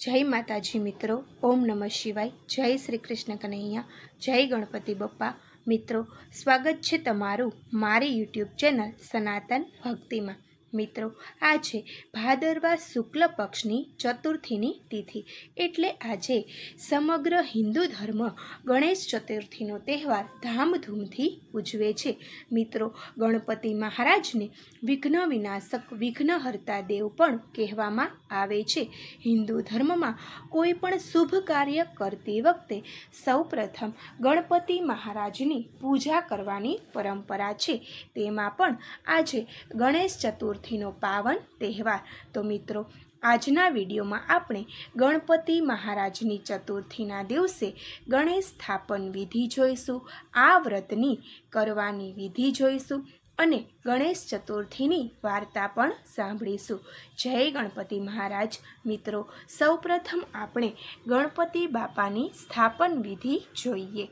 જય માતાજી મિત્રો, ઓમ નમઃ શિવાય, જય શ્રી કૃષ્ણ કનૈયા, જય ગણપતિ બપ્પા. મિત્રો, સ્વાગત છે તમારું મારી યુટ્યુબ ચેનલ સનાતન ભક્તિમાં. મિત્રો, આજે ભાદરવા શુક્લ પક્ષની ચતુર્થીની તિથિ, એટલે આજે સમગ્ર હિન્દુ ધર્મ ગણેશ ચતુર્થીનો તહેવાર ધામધૂમથી ઉજવે છે. મિત્રો, ગણપતિ મહારાજને વિઘ્ન વિનાશક વિઘ્નહર્તા દેવ પણ કહેવામાં આવે છે. હિન્દુ ધર્મમાં કોઈ પણ શુભ કાર્ય કરતી વખતે સૌપ્રથમ ગણપતિ મહારાજની પૂજા કરવાની પરંપરા છે. તેમાં પણ આજે ગણેશ ચતુર્થીનો પાવન તહેવાર. તો મિત્રો, આજના વિડીયોમાં આપણે ગણપતિ મહારાજની ચતુર્થીના દિવસે ગણેશ સ્થાપન વિધિ જોઈશું, આ વ્રતની કરવાની વિધિ જોઈશું અને ગણેશ ચતુર્થીની વાર્તા પણ સાંભળીશું. જય ગણપતિ મહારાજ. મિત્રો, સૌપ્રથમ આપણે ગણપતિ બાપાની સ્થાપન વિધિ જોઈએ.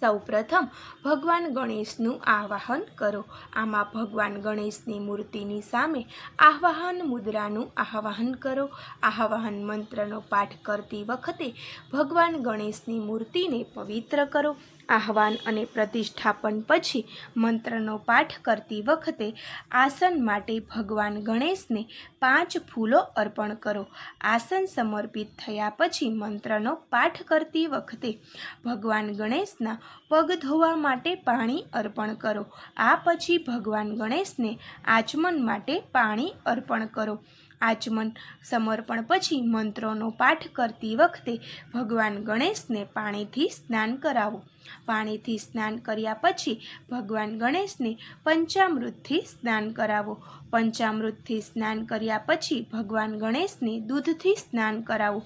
સૌપ્રથમ ભગવાન ગણેશનું આવાહન કરો. આમાં ભગવાન ગણેશની મૂર્તિની સામે આહ્વાહન મુદ્રાનું આહ્વાહન કરો. આહ્વાહન મંત્રનો પાઠ કરતી વખતે ભગવાન ગણેશની મૂર્તિને પવિત્ર કરો. આહવાન અને પ્રતિષ્ઠાપન પછી મંત્રનો પાઠ કરતી વખતે આસન માટે ભગવાન ગણેશને પાંચ ફૂલો અર્પણ કરો. આસન સમર્પિત થયા પછી મંત્રનો પાઠ કરતી વખતે ભગવાન ગણેશના પગ ધોવા માટે પાણી અર્પણ કરો. આ પછી ભગવાન ગણેશને આચમન માટે પાણી અર્પણ કરો. આચમન સમર્પણ પછી મંત્રોનો પાઠ કરતી વખતે ભગવાન ગણેશને પાણીથી સ્નાન કરાવો. પાણીથી સ્નાન કર્યા પછી ભગવાન ગણેશને પંચામૃતથી સ્નાન કરાવો. પંચામૃતથી સ્નાન કર્યા પછી ભગવાન ગણેશને દૂધથી સ્નાન કરાવો.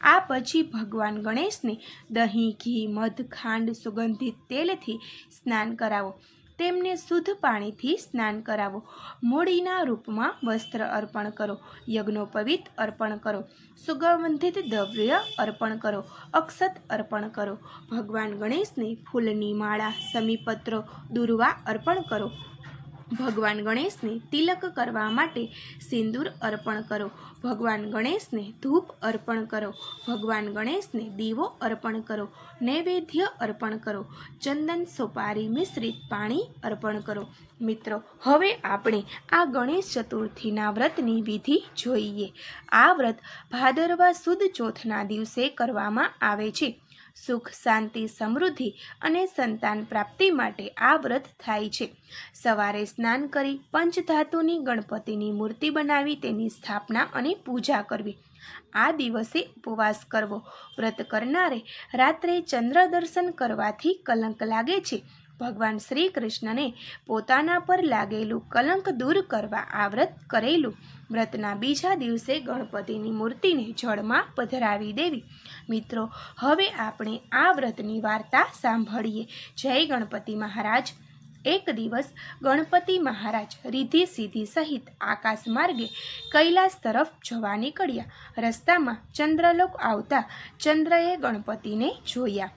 આ પછી ભગવાન ગણેશને દહીં, ઘી, મધ, ખાંડ, સુગંધિત તેલથી સ્નાન કરાવો. તેમને શુદ્ધ પાણીથી સ્નાન કરાવો. મૂડીના રૂપમાં વસ્ત્ર અર્પણ કરો. યજ્ઞોપવિત અર્પણ કરો. સુગંધિત દ્રવ્ય અર્પણ કરો. અક્ષત અર્પણ કરો. ભગવાન ગણેશને ફૂલની માળા, સમીપત્રો, દુર્વા અર્પણ કરો. ભગવાન ગણેશને તિલક કરવા માટે સિંદૂર અર્પણ કરો. ભગવાન ગણેશને ધૂપ અર્પણ કરો. ભગવાન ગણેશને દીવો અર્પણ કરો. નૈવેદ્ય અર્પણ કરો. ચંદન સોપારી મિશ્રિત પાણી અર્પણ કરો. મિત્રો, હવે આપણે આ ગણેશ ચતુર્થીના વ્રતની વિધિ જોઈએ. આ વ્રત ભાદરવા સુદ ચોથના દિવસે કરવામાં આવે છે. સુખ, શાંતિ, સમૃદ્ધિ અને સંતાન પ્રાપ્તિ માટે આ વ્રત થાય છે. સવારે સ્નાન કરી પંચધાતુની ગણપતિની મૂર્તિ બનાવી તેની સ્થાપના અને પૂજા કરવી. આ દિવસે ઉપવાસ કરવો. વ્રત કરનારે રાત્રે ચંદ્ર દર્શન કરવાથી કલંક લાગે છે. ભગવાન શ્રી કૃષ્ણને પોતાના પર લાગેલું કલંક દૂર કરવા આ વ્રત કરેલું. વ્રતના બીજા દિવસે ગણપતિની મૂર્તિને જળમાં પધરાવી દેવી. મિત્રો, હવે આપણે આ વ્રતની વાર્તા સાંભળીએ. જય ગણપતિ મહારાજ. એક દિવસ ગણપતિ મહારાજ રીધી સીધી સહિત આકાશ માર્ગે કૈલાસ તરફ જવા નીકળ્યા. રસ્તામાં ચંદ્રલોક આવતા ચંદ્રએ ગણપતિને જોયા.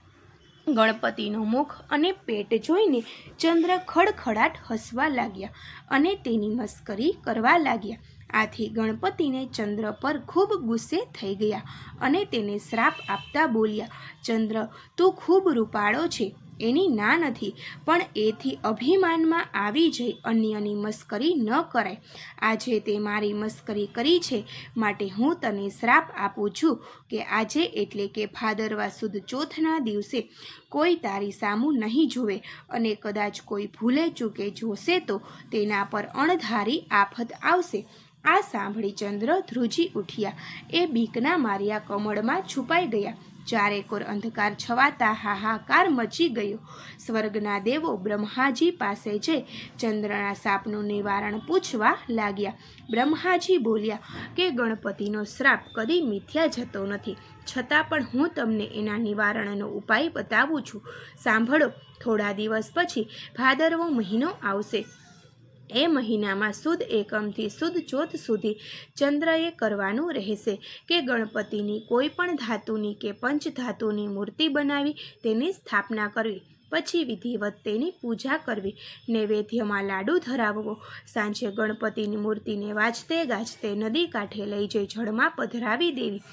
ગણપતિનું મુખ અને પેટ જોઈને ચંદ્ર ખડખડાટ હસવા લાગ્યા અને તેની મસ્કરી કરવા લાગ્યા. આથી ગણપતિને ચંદ્ર પર ખૂબ ગુસ્સે થઈ ગયા અને તેને શ્રાપ આપતા બોલ્યા, ચંદ્ર, તું ખૂબ રૂપાળો છે. એની ના નથી, પણ એથી અભિમાનમાં આવી જઈ અન્યની મસ્કરી ન કરાય. આજે તે મારી મસ્કરી કરી છે, માટે હું તને શ્રાપ આપું છું કે આજે એટલે કે ભાદરવા સુદ ચોથના દિવસે કોઈ તારી સામું નહીં જુએ અને કદાચ કોઈ ભૂલે ચૂકે જોશે તો તેના પર અણધારી આફત આવશે. આ સાંભળી ચંદ્ર ધ્રુજી ઉઠ્યા. એ બીકના માર્યા કમળમાં છુપાઈ ગયા. ચારેકોર અંધકાર છવાતા હાહાકાર મચી ગયો. સ્વર્ગના દેવો બ્રહ્માજી પાસે જઈ ચંદ્રના સાપનું નિવારણ પૂછવા લાગ્યા. બ્રહ્માજી બોલ્યા કે ગણપતિનો શ્રાપ કદી મિથ્યા જતો નથી. છતાં પણ હું તમને એના નિવારણનો ઉપાય બતાવું છું. સાંભળો, થોડા દિવસ પછી ભાદરવો મહિનો આવશે. એ મહિનામાં સુદ એકમથી સુદ ચોથ સુધી ચંદ્રએ કરવાનું રહેશે કે ગણપતિની કોઈ પણ ધાતુની કે પંચધાતુની મૂર્તિ બનાવી તેની સ્થાપના કરવી, પછી વિધિવત તેની પૂજા કરવી, નૈવેદ્યમાં લાડુ ધરાવવો. સાંજે ગણપતિની મૂર્તિને વાજતે ગાજતે નદી કાંઠે લઈ જઈ જળમાં પધરાવી દેવી.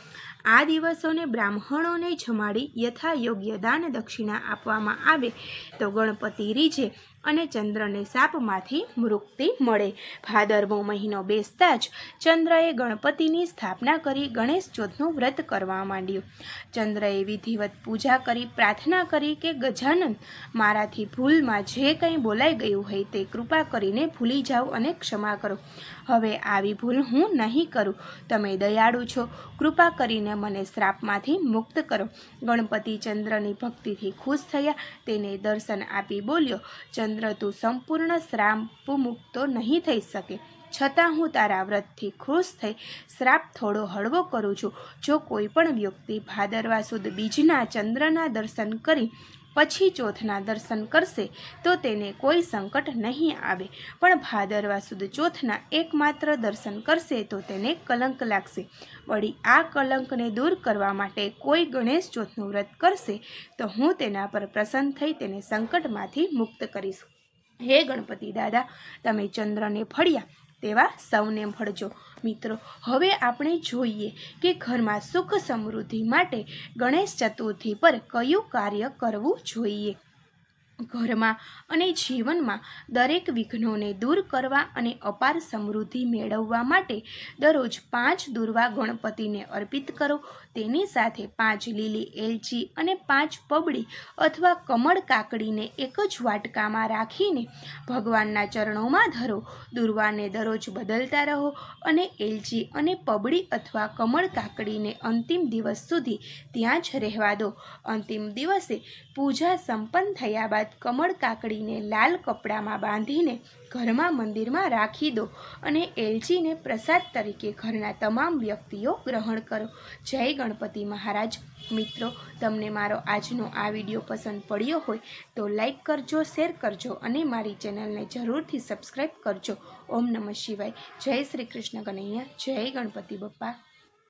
આ દિવસોને બ્રાહ્મણોને જમાડી યથા યોગ્ય દાન દક્ષિણા આપવામાં આવે. તો ગણપતિ રીઝે અને ચંદ્રને સાપમાંથી મુક્તિ મળે. ભાદરવો મહિનો બેસતા જ ચંદ્રએ ગણપતિની સ્થાપના કરી ગણેશ ચોથનું વ્રત કરવા માંડ્યું. ચંદ્રએ વિધિવત પૂજા કરી, પ્રાર્થના કરી કે, ગજાનંદ, મારાથી ભૂલમાં જે કંઈ બોલાઈ ગયું હોય તે કૃપા કરીને ભૂલી જાઓ અને ક્ષમા કરો. હવે આવી ભૂલ હું નહીં કરું. તમે દયાળુ છો. કૃપા કરીને મને શ્રાપમાંથી મુક્ત કરો. ગણપતિ ચંદ્રની ભક્તિથી ખુશ થયા. તેને દર્શન આપી બોલ્યો. ચંદ્ર તું સંપૂર્ણ શ્રાપ મુક્તો નહીં થઈ શકે. છતાં હું તારા વ્રતથી ખુશ થઈ શ્રાપ થોડો હળવો કરું છું. જો કોઈ પણ વ્યક્તિ ભાદરવા સુદ બીજના ચંદ્રના દર્શન કરી પછી ચોથના દર્શન કરશે તો તેને કોઈ સંકટ નહીં આવે. પણ ભાદરવા સુદ ચોથના એકમાત્ર દર્શન કરશે તો તેને કલંક લાગશે. વળી આ કલંકને દૂર કરવા માટે કોઈ ગણેશ ચોથનું વ્રત કરશે તો હું તેના પર પ્રસન્ન થઈ તેને સંકટમાંથી મુક્ત કરીશ. હે ગણપતિ દાદા, તમે ચંદ્રને ફળ્યા. તેવા સૌને ફળજો મિત્રો, હવે આપણે જોઈએ કે ઘરમાં સુખ સમૃદ્ધિ માટે ગણેશ ચતુર્થી પર કયું કાર્ય કરવું જોઈએ? ઘરમાં અને જીવનમાં દરેક વિઘ્નોને દૂર કરવા અને અપાર સમૃદ્ધિ મેળવવા માટે દરરોજ પાંચ દુર્વા ગણપતિને અર્પિત કરો. તેની સાથે પાંચ લીલી એલચી અને પાંચ પબડી અથવા કમળ કાકડીને એક જ વાટકામાં રાખીને ભગવાનના ચરણોમાં ધરો. દુર્વાને દરરોજ બદલતા રહો અને એલચી અને પબડી અથવા કમળ કાકડીને અંતિમ દિવસ સુધી ત્યાં જ રહેવા દો. અંતિમ દિવસે પૂજા સંપન્ન થયા બાદ કમળ કાકડીને લાલ કપડામાં બાંધીને ઘરમાં મંદિરમાં રાખી દો અને એલચીને પ્રસાદ તરીકે ઘરના તમામ વ્યક્તિઓ ગ્રહણ કરો. જય ગણપતિ મહારાજ. મિત્રો, તમને મારો આજનો આ વીડિયો પસંદ પડ્યો હોય તો લાઈક કરજો, શેર કરજો અને મારી ચેનલને જરૂરથી સબસ્ક્રાઈબ કરજો. ઓમ નમઃ શિવાય. જય શ્રી કૃષ્ણ કનૈયા. જય ગણપતિ બપ્પા.